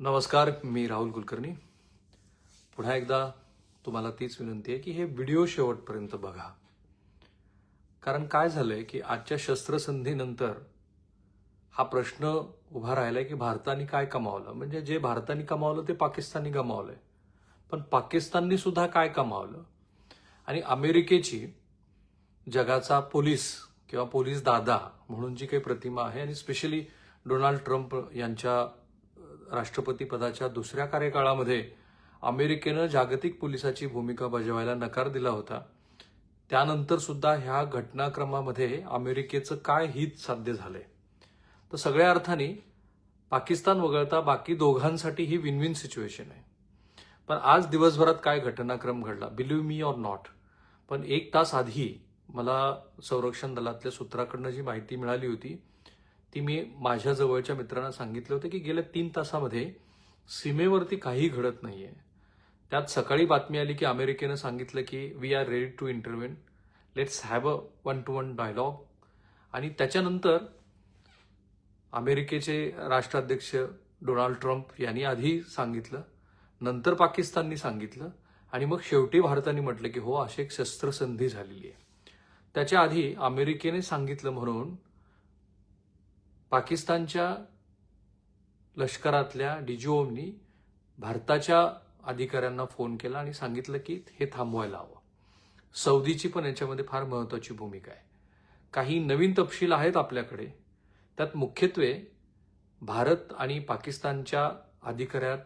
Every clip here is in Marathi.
नमस्कार मी राहुल कुलकर्णी. पुन्हा एकदा तुम्हाला तीच विनंती आहे की हे व्हिडिओ शेवटपर्यंत बघा. कारण काय झालंय की आजच्या शस्त्रसंधीनंतर हा प्रश्न उभा राहिलाय की भारताने काय कमावलं. म्हणजे जे भारताने कमावलं ते पाकिस्तानने गमावलंय. पण पाकिस्ताननी सुद्धा काय कमावलं? आणि अमेरिकेची जगाचा पोलीस किंवा पोलीस दादा म्हणून जी काही प्रतिमा आहे आणि स्पेशली डोनाल्ड ट्रम्प यांच्या राष्ट्रपती पदाच्या दुसऱ्या कार्यकाळामध्ये अमेरिकेनं जागतिक पोलिसाची भूमिका बजावायला नकार दिला होता. त्यानंतर सुद्धा ह्या घटनाक्रमामध्ये अमेरिकेचं काय हित साध्य झालंय? तर सगळ्या अर्थाने पाकिस्तान वगळता बाकी दोघांसाठी ही विन विन सिच्युएशन आहे. पण आज दिवसभरात काय घटनाक्रम घडला बिलीव मी ऑर नॉट पण एक तास आधी मला संरक्षण दलातल्या सूत्राकडनं जी माहिती मिळाली होती ती मी माझ्या जवळच्या मित्रांना सांगितलं होतं की गेल्या तीन तासामध्ये सीमेवरती काही घडत नाही आहे त्यात सकाळी बातमी आली की अमेरिकेनं सांगितलं की we are ready to intervene let's have a one to one dialogue आणि त्याच्यानंतर अमेरिकेचे राष्ट्राध्यक्ष डोनाल्ड ट्रम्प यांनी आधी सांगितलं नंतर पाकिस्ताननी सांगितलं आणि मग शेवटी भारताने म्हटलं की हो अशी एक शस्त्रसंधी झालेली आहे. त्याच्या आधी अमेरिकेने सांगितलं म्हणून पाकिस्तानच्या लष्करातल्या डीजीओनी भारताच्या अधिकाऱ्यांना फोन केला आणि सांगितलं की हे थांबवायला हवं. सौदीची पण याच्यामध्ये फार महत्वाची भूमिका आहे. काही नवीन तपशील आहेत आपल्याकडे. त्यात मुख्यत्वे भारत आणि पाकिस्तानच्या अधिकाऱ्यात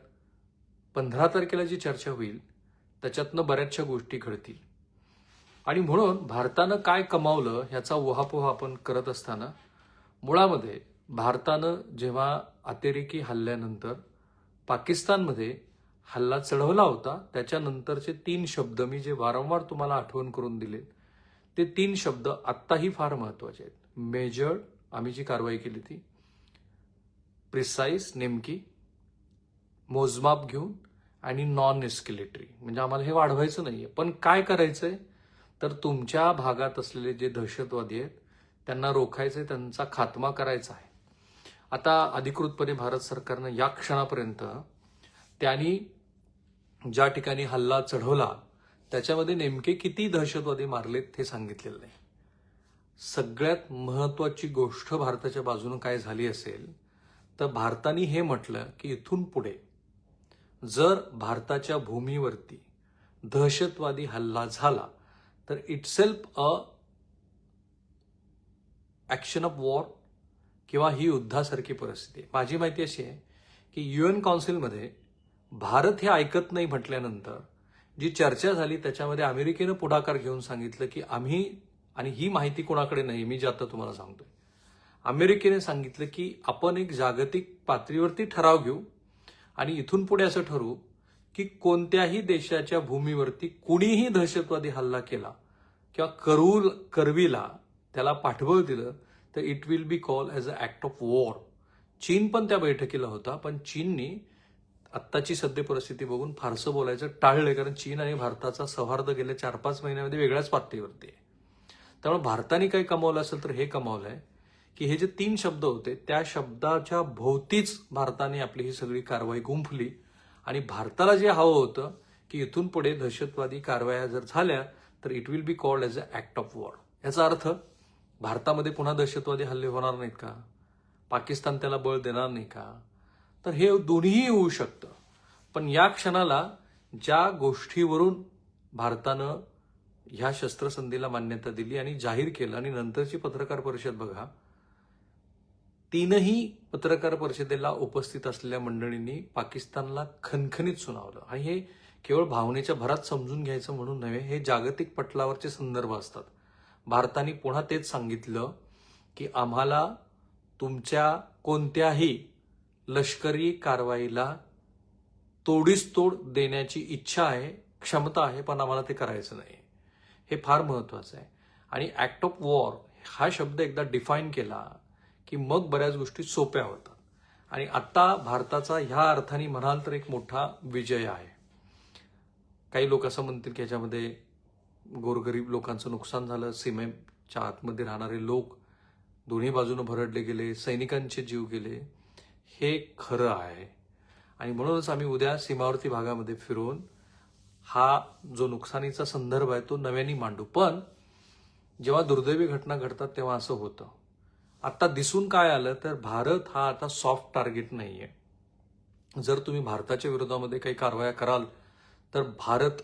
पंधरा तारखेला जी चर्चा होईल त्याच्यातनं बऱ्याचशा गोष्टी घडतील. आणि म्हणून भारतानं काय कमावलं ह्याचा उहापोह आपण करत असताना मुळामध्ये भारतानं जेव्हा अतिरेकी हल्ल्यानंतर पाकिस्तानमध्ये हल्ला चढवला होता त्याच्यानंतरचे तीन शब्द मी जे वारंवार तुम्हाला आठवण करून दिले ते तीन शब्द आत्ताही फार महत्त्वाचे आहेत. मेजर्ड आम्ही जी कारवाई केली ती प्रिसाईज नेमकी मोजमाप घेऊन आणि नॉन एस्किलेटरी म्हणजे आम्हाला हे वाढवायचं नाही आहे पण काय करायचंय? तर तुमच्या भागात असलेले जे दहशतवादी आहेत त्यांना रोखायचंय त्यांचा खात्मा करायचा आहे. आता अधिकृतपणे भारत सरकारनं या क्षणापर्यंत त्यांनी ज्या ठिकाणी हल्ला चढवला त्याच्यामध्ये नेमके किती दहशतवादी मारलेत हे सांगितलेलं नाही. सगळ्यात महत्वाची गोष्ट भारताच्या बाजूनं काय झाली असेल तर भारताने हे म्हटलं की इथून पुढे जर भारताच्या भूमीवरती दहशतवादी हल्ला झाला तर itself a action of war किंवा ही युद्धासारखी परिस्थिती आहे. माझी माहिती अशी आहे की यू एन काउन्सिलमध्ये भारत हे ऐकत नाही म्हटल्यानंतर जी चर्चा झाली त्याच्यामध्ये अमेरिकेनं पुढाकार घेऊन सांगितलं की आम्ही आणि ही माहिती कोणाकडे नाही मी जे आता तुम्हाला सांगतोय. अमेरिकेने सांगितलं की आपण एक जागतिक पातळीवरती ठराव घेऊ आणि इथून पुढे असं ठरवू की कोणत्याही देशाच्या भूमीवरती कुणीही दहशतवादी हल्ला केला किंवा करू करवीला त्याला पाठबळ दिलं तर it will be call as a act of war चीन पण त्या बैठकीला होता पण चीननी आत्ताची सद्य परिस्थिती बघून फारसं बोलायचं टाळलंय कारण चीन आणि भारताचा सौहार्द गेल्या चार पाच महिन्यामध्ये वेगळ्याच पातळीवरती आहे. त्यामुळे भारताने काही कमावलं असेल तर हे कमावलं आहे की हे जे तीन शब्द होते त्या शब्दाच्या भोवतीच भारताने आपली ही सगळी कारवाई गुंफली. आणि भारताला जे हवं होतं की इथून पुढे दहशतवादी कारवाया जर झाल्या तर it will be called as a act of war याचा अर्थ भारतामध्ये पुन्हा दहशतवादी हल्ले होणार नाहीत का? पाकिस्तान त्याला बळ देणार नाही का? तर हे दोन्हीही होऊ शकतं. पण या क्षणाला ज्या गोष्टीवरून भारतानं ह्या शस्त्रसंधीला मान्यता दिली आणि जाहीर केलं आणि नंतरची पत्रकार परिषद बघा तीनही पत्रकार परिषदेला उपस्थित असलेल्या मंडळींनी पाकिस्तानला खनखनीत सुनावलं. आणि हे केवळ भावनेच्या भरात समजून घ्यायचं म्हणून नव्हे हे जागतिक पटलावरचे संदर्भ असतात. भारताने पुन्हा तेच सांगितलं की आम्हाला तुमच्या कोणत्याही लष्करी कारवाईला तोडीस तोड देण्याची इच्छा आहे क्षमता आहे पण आम्हाला ते करायचं नाही. हे फार महत्वाचं आहे. आणि ऍक्ट ऑफ वॉर हा शब्द एकदा डिफाईन केला की मग बऱ्याच गोष्टी सोप्या होतात. आणि आत्ता भारताचा ह्या अर्थाने म्हणाल तर एक मोठा विजय आहे. काही लोक असं म्हणतील की ह्याच्यामध्ये गोरगरीब लोकांचं नुकसान झालं सीमेच्या आतमध्ये राहणारे लोक दोन्ही बाजूनं भरडले गेले सैनिकांचे जीव गेले हे खरं आहे. आणि म्हणूनच आम्ही उद्या सीमावर्ती भागामध्ये फिरून हा जो नुकसानीचा संदर्भ आहे तो नव्याने मांडू. पण जेव्हा दुर्दैवी घटना घडतात तेव्हा असं होतं. आता दिसून काय आलं तर भारत हा आता सॉफ्ट टार्गेट नाही आहे जर तुम्ही भारताच्या विरोधामध्ये काही कारवाया कराल तर भारत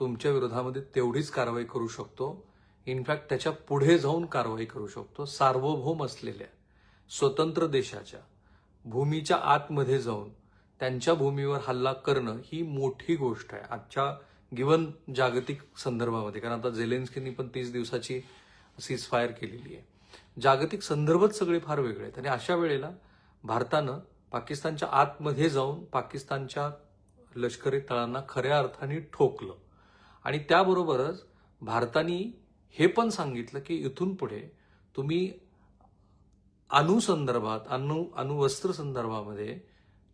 तुमच्या विरोधामध्ये तेवढीच कारवाई करू शकतो. इनफॅक्ट त्याच्या पुढे जाऊन कारवाई करू शकतो. सार्वभौम असलेल्या स्वतंत्र देशाच्या भूमीच्या आतमध्ये जाऊन त्यांच्या भूमीवर हल्ला करणं ही मोठी गोष्ट आहे. आजच्या गिवन जागतिक संदर्भामध्ये कारण आता झेलेन्स्कींनी पण तीस दिवसाची सीजफायर केलेली आहे. जागतिक संदर्भच सगळे फार वेगळे आहेत. आणि अशा वेळेला भारतानं पाकिस्तानच्या आतमध्ये जाऊन पाकिस्तानच्या लष्करी तळांना खऱ्या अर्थाने ठोकलं. आणि त्याबरोबरच भारताने हे पण सांगितलं की इथून पुढे तुम्ही अणुसंदर्भात अणु अणुवस्त्र संदर्भामध्ये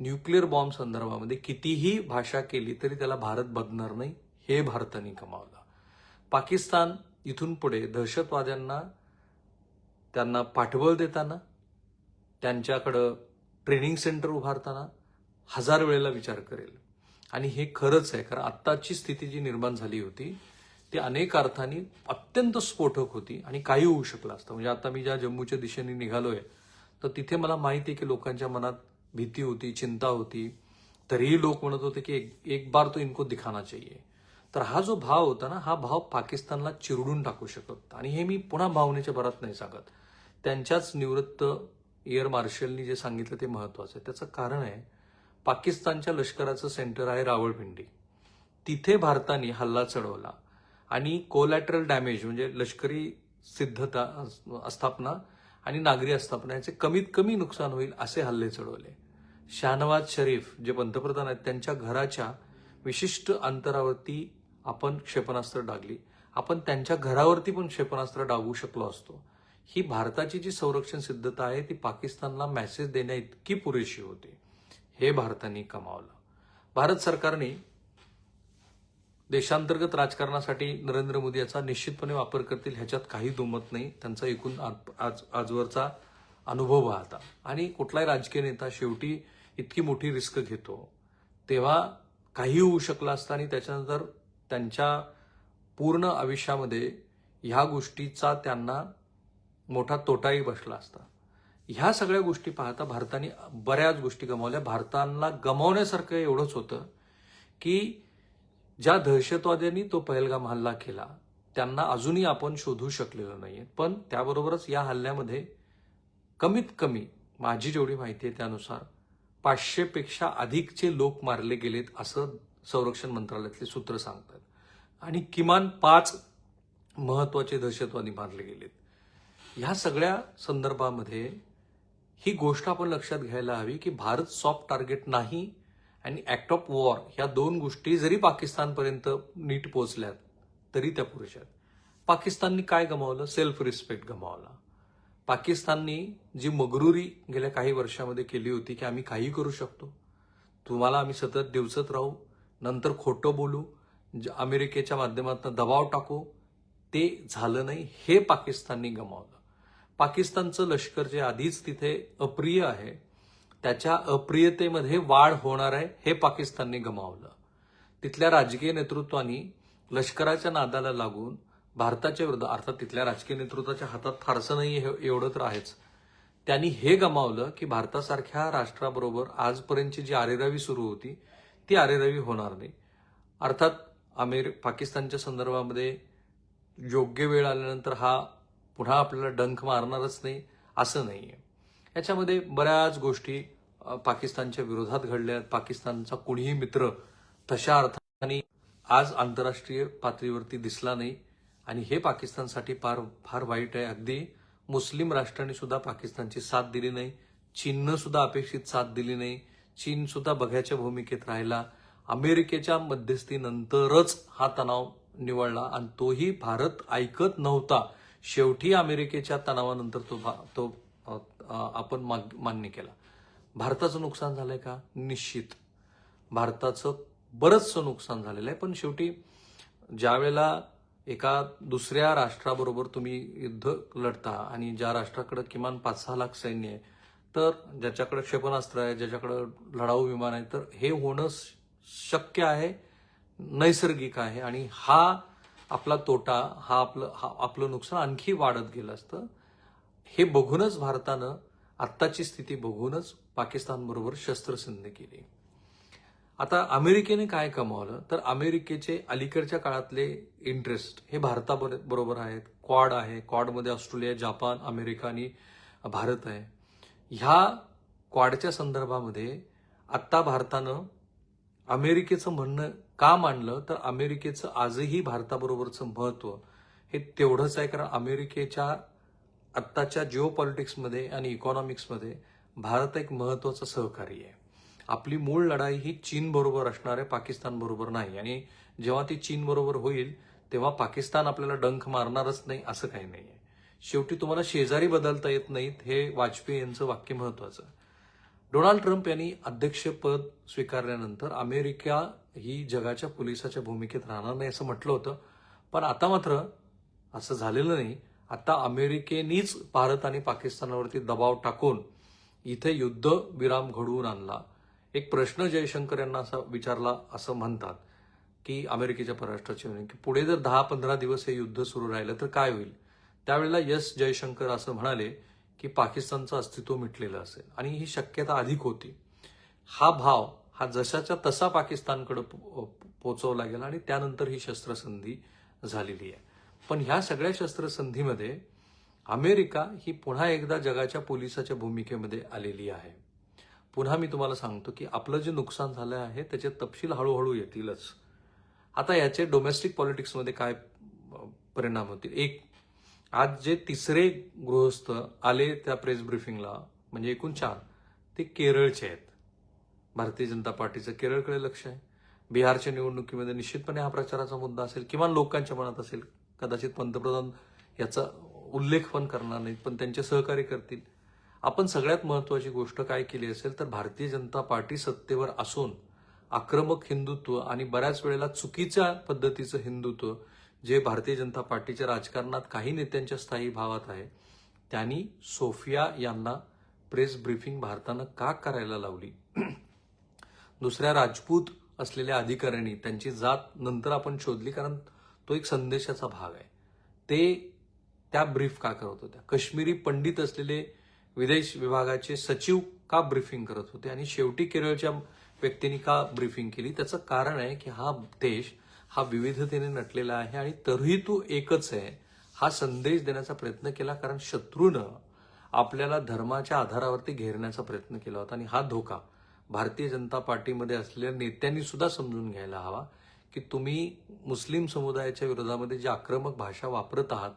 न्यूक्लिअर बॉम्ब संदर्भामध्ये कितीही भाषा केली तरी त्याला भारत बदणार नाही हे भारताने कमावलं. पाकिस्तान इथून पुढे दहशतवाद्यांना त्यांना पाठबळ देताना त्यांच्याकडं ट्रेनिंग सेंटर उभारताना हजार वेळेला विचार करेल. आणि हे खरंच आहे कारण आत्ताची स्थिती जी निर्माण झाली होती ती अनेक अर्थाने अत्यंत स्फोटक होती आणि काही होऊ शकलं असतं. म्हणजे आता मी ज्या जम्मूच्या दिशेने निघालोय तर तिथे मला माहिती आहे की लोकांच्या मनात भीती होती चिंता होती. तरीही लोक म्हणत होते की एक, एक बार तो इनको दिखाना चाहिए. तर हा जो भाव होता ना हा भाव पाकिस्तानला चिरडून टाकू शकत. आणि हे मी पुन्हा भावनेच्या भरात नाही सांगत. त्यांच्याच निवृत्त एअर मार्शलनी जे सांगितलं ते महत्वाचं आहे. त्याचं कारण आहे पाकिस्तानच्या लष्कराचं सेंटर आहे रावळपिंडी. तिथे भारताने हल्ला चढवला आणि कोलॅटरल डॅमेज म्हणजे लष्करी सिद्धता स्थापना आणि नागरी आस्थापना याचे कमीत कमी नुकसान होईल असे हल्ले चढवले. शाहनवाज शरीफ जे पंतप्रधान आहेत त्यांच्या घराच्या विशिष्ट अंतरावरती आपण क्षेपणास्त्र डागली. आपण त्यांच्या घरावरती पण क्षेपणास्त्र डागू शकलो असतो. ही भारताची जी संरक्षण सिद्धता आहे ती पाकिस्तानला मेसेज देण्या इतकी पुरेशी होती. हे भारताने कमावलं. भारत सरकारने देशांतर्गत राजकारणासाठी नरेंद्र मोदी याचा निश्चितपणे वापर करतील ह्याच्यात काही दुमत नाही. त्यांचा एकूण आज आज- आजवरचा अनुभव पाहता. आणि कुठलाही राजकीय नेता शेवटी इतकी मोठी रिस्क घेतो. तेव्हा काही होऊ शकलं असतं आणि त्याच्यानंतर त्यांच्या पूर्ण आयुष्यामध्ये ह्या गोष्टीचा त्यांना मोठा तोटाही बसला असता. ह्या सगळ्या गोष्टी पाहता भारताने बऱ्याच गोष्टी गमावल्या. भारताला गमावण्यासारखं एवढंच होतं की ज्या दहशतवाद्यांनी तो पहलगाम हल्ला केला त्यांना अजूनही आपण शोधू शकलेलो नाही पण त्याबरोबरच या हल्ल्यामध्ये कमीत कमी माझी जेवढी माहिती आहे त्यानुसार पाचशेपेक्षा अधिकचे लोक मारले गेलेत असं संरक्षण मंत्रालयातले सूत्र सांगतात. आणि किमान पाच महत्त्वाचे दहशतवादी मारले गेलेत. ह्या सगळ्या संदर्भामध्ये ही गोष्ट आपण लक्षात घ्यायला हवी की भारत सॉफ्ट टार्गेट नाही आणि ऍक्ट ऑफ वॉर ह्या दोन गोष्टी जरी पाकिस्तानपर्यंत नीट पोहोचल्यात तरी त्या पुरुष आहेत. पाकिस्ताननी काय गमावलं? सेल्फ रिस्पेक्ट गमावला. पाकिस्ताननी जी मगरुरी गेल्या काही वर्षामध्ये केली होती की आम्ही काही करू शकतो. तुम्हाला आम्ही सतत दिवसत राहू नंतर खोटं बोलू ज- अमेरिकेच्या माध्यमातून दबाव टाकू ते झालं नाही हे पाकिस्ताननी गमावलं. पाकिस्तानचं लष्कर जे आधीच तिथे अप्रिय आहे त्याच्या अप्रियतेमध्ये वाढ होणार आहे हे पाकिस्तानने गमावलं. तिथल्या राजकीय नेतृत्वानी लष्कराच्या नादाला लागून भारताच्या विरुद्ध अर्थात तिथल्या राजकीय नेतृत्वाच्या हातात फारसं नाही एवढं तर आहेच. त्यांनी हे गमावलं की भारतासारख्या राष्ट्राबरोबर आजपर्यंतची जी आरेरावी सुरू होती ती आरेरावी होणार नाही. अर्थात अमेरि पाकिस्तानच्या संदर्भामध्ये योग्य वेळ आल्यानंतर हा पुन्हा आपल्याला डंख मारणारच नाही असं नाही आहे याच्यामध्ये बऱ्याच गोष्टी पाकिस्तानच्या विरोधात घडल्या पाकिस्तानचा कुणीही मित्र तशा अर्थाने आज आंतरराष्ट्रीय पातळीवरती दिसला नाही. आणि हे पाकिस्तानसाठी फार फार वाईट आहे. अगदी मुस्लिम राष्ट्रांनी सुद्धा पाकिस्तानची साथ दिली नाही. चीननं सुद्धा अपेक्षित साथ दिली नाही. चीन सुद्धा बघ्याच्या भूमिकेत राहिला. अमेरिकेच्या मध्यस्थीनंतरच हा तणाव निवडला आणि तोही भारत ऐकत नव्हता. शेवटी अमेरिकेच्या तणावानंतर तो तो आपण मान्य केला. भारताचं नुकसान झालंय का? निश्चित. भारताचं बरंचसं नुकसान झालेलं आहे पण शेवटी ज्या वेळेला एका दुसऱ्या राष्ट्राबरोबर तुम्ही युद्ध लढता आणि ज्या राष्ट्राकडे किमान पाच सहा लाख सैन्य आहे तर ज्याच्याकडे क्षेपणास्त्र आहे ज्याच्याकडे लढाऊ विमान आहे तर हे होणं शक्य आहे नैसर्गिक आहे आणि हा आपला तोटा हा आपलं हा आपलं नुकसान आणखी वाढत गेलं असतं. हे बघूनच भारतानं आत्ताची स्थिती बघूनच पाकिस्तानबरोबर शस्त्रसंधी केली. आता अमेरिकेने काय कमावलं? तर अमेरिकेचे अलीकडच्या काळातले इंटरेस्ट हे भारताबरोबर आहेत. क्वाड आहे. क्वाडमध्ये ऑस्ट्रेलिया जपान अमेरिका आणि भारत आहे. ह्या क्वाडच्या संदर्भामध्ये आत्ता भारतानं अमेरिकेचं म्हणणं का मांडलं? तर अमेरिकेचं आजही भारताबरोबरचं महत्त्व हे तेवढंच आहे कारण अमेरिकेच्या आत्ताच्या जिओ पॉलिटिक्समध्ये आणि इकॉनॉमिक्समध्ये भारत एक महत्वाचं सहकारी आहे. आपली मूळ लढाई ही चीन बरोबर असणार आहे पाकिस्तान बरोबर नाही. आणि जेव्हा ती चीन बरोबर होईल तेव्हा पाकिस्तान आपल्याला डंख मारणारच नाही असं काही नाही आहे शेवटी तुम्हाला शेजारी बदलता येत नाहीत हे वाजपेयी यांचं वाक्य महत्वाचं. डोनाल्ड ट्रम्प यांनी अध्यक्षपद स्वीकारल्यानंतर अमेरिका ही जगाच्या पोलिसाच्या भूमिकेत राहणार नाही असं म्हटलं होतं. पण आता मात्र असं झालेलं नाही. आता अमेरिकेनीच भारत आणि पाकिस्तानावरती दबाव टाकून इथे युद्ध विराम घडवून आणला. एक प्रश्न जयशंकर यांना असा विचारला असं म्हणतात की अमेरिकेच्या परराष्ट्राची की पुढे जर दहा पंधरा दिवस हे युद्ध सुरू राहिलं तर काय होईल? त्यावेळेला यस जयशंकर असं म्हणाले की पाकिस्तानचं अस्तित्व मिटलेलं असेल. आणि ही शक्यता अधिक होती. हा भाव हा जशाच्या तसा पाकिस्तानकडे पो- गेला आणि त्यानंतर ही शस्त्रसंधी झालेली आहे. पण ह्या सगळ्या शस्त्रसंधीमध्ये अमेरिका ही पुन्हा एकदा जगाच्या पोलिसाच्या भूमिकेमध्ये आलेली आहे. पुन्हा मी तुम्हाला सांगतो की आपलं जे नुकसान झालं आहे त्याचे तपशील हळूहळू येतीलच. आता याचे डोमेस्टिक पॉलिटिक्समध्ये काय परिणाम होतील? एक आज जे तिसरे गृहस्थ आले त्या प्रेस ब्रिफिंगला म्हणजे एकूण चार ते केरळचे आहेत. भारतीय जनता पार्टीचं केरळकडे लक्ष आहे. बिहारच्या निवडणुकीमध्ये निश्चितपणे हा प्रचाराचा मुद्दा असेल किमान लोकांच्या मनात असेल कदाचित पंतप्रधान याचा उल्लेख पण करणार नाहीत पण त्यांचे सहकार्य करतील. आपण सगळ्यात महत्वाची गोष्ट काय केली असेल तर भारतीय जनता पार्टी सत्तेवर असून आक्रमक हिंदुत्व आणि बऱ्याच वेळेला चुकीच्या पद्धतीचं हिंदुत्व जे भारतीय जनता पार्टीच्या राजकारणात काही नेत्यांच्या स्थायी भावात आहे त्यांनी सोफिया यांना प्रेस ब्रीफिंग भारतानं का करायला लावली? दुसऱ्या राजपूत असलेल्या अधिकाऱ्यांनी त्यांची जात नंतर आपण शोधली कारण तो एक संदेशाचा भाग आहे. ते त्या ब्रीफ का करत होत्या? काश्मीरी पंडित असलेले विदेश विभागाचे सचिव का ब्रीफिंग करत होते? आणि शेवटी केरळच्या व्यक्तींनी का ब्रीफिंग केली? त्याचं कारण आहे की हा देश हा विविधतेने नटलेला आहे आणि तरीही तो एकच आहे. हा संदेश देण्याचा प्रयत्न केला कारण शत्रूनं आपल्याला धर्माच्या आधारावरती घेरण्याचा प्रयत्न केला होता आणि हा धोका भारतीय जनता पार्टीमध्ये असलेल्या नेत्यांनी सुद्धा समजून घ्यायला हवा की तुम्ही मुस्लिम समुदायाच्या विरोधामध्ये जी आक्रमक भाषा वापरत आहात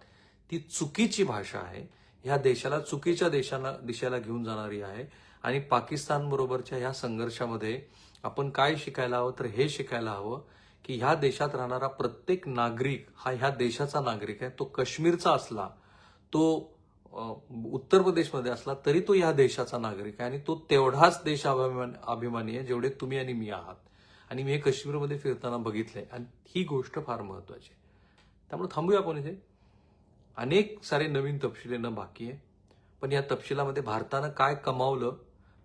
ती चुकीची भाषा आहे. ह्या देशाला चुकीच्या देशाला दिशेला घेऊन जाणारी आहे आणि पाकिस्तान बरोबरच्या ह्या संघर्षामध्ये आपण काय शिकायला हवं तर हे शिकायला हवं. की ह्या देशात राहणारा प्रत्येक नागरिक हा ह्या देशाचा नागरिक आहे. तो काश्मीरचा असला तो उत्तर प्रदेशमध्ये असला तरी तो ह्या देशाचा नागरिक आहे आणि तो तेवढाच देश अभिमान अभिमानी आहे जेवढे तुम्ही आणि मी आहात. आणि मी हे काश्मीरमध्ये फिरताना बघितलंय आणि ही गोष्ट फार महत्वाची आहे. त्यामुळे थांबूया आपण इथे. अनेक सारे नवीन तपशील येणं बाकी आहे. पण या तपशिलामध्ये भारतानं काय कमावलं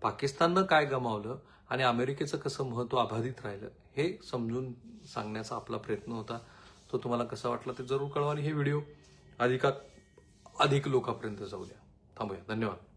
पाकिस्ताननं काय गमावलं आणि अमेरिकेचं कसं महत्त्व अबाधित राहिलं हे समजून सांगण्याचा आपला प्रयत्न होता. तो तुम्हाला कसा वाटला ते जरूर कळवा आणि हे व्हिडिओ अधिकात अधिक लोकांपर्यंत जाऊ द्या. थांबूया. धन्यवाद.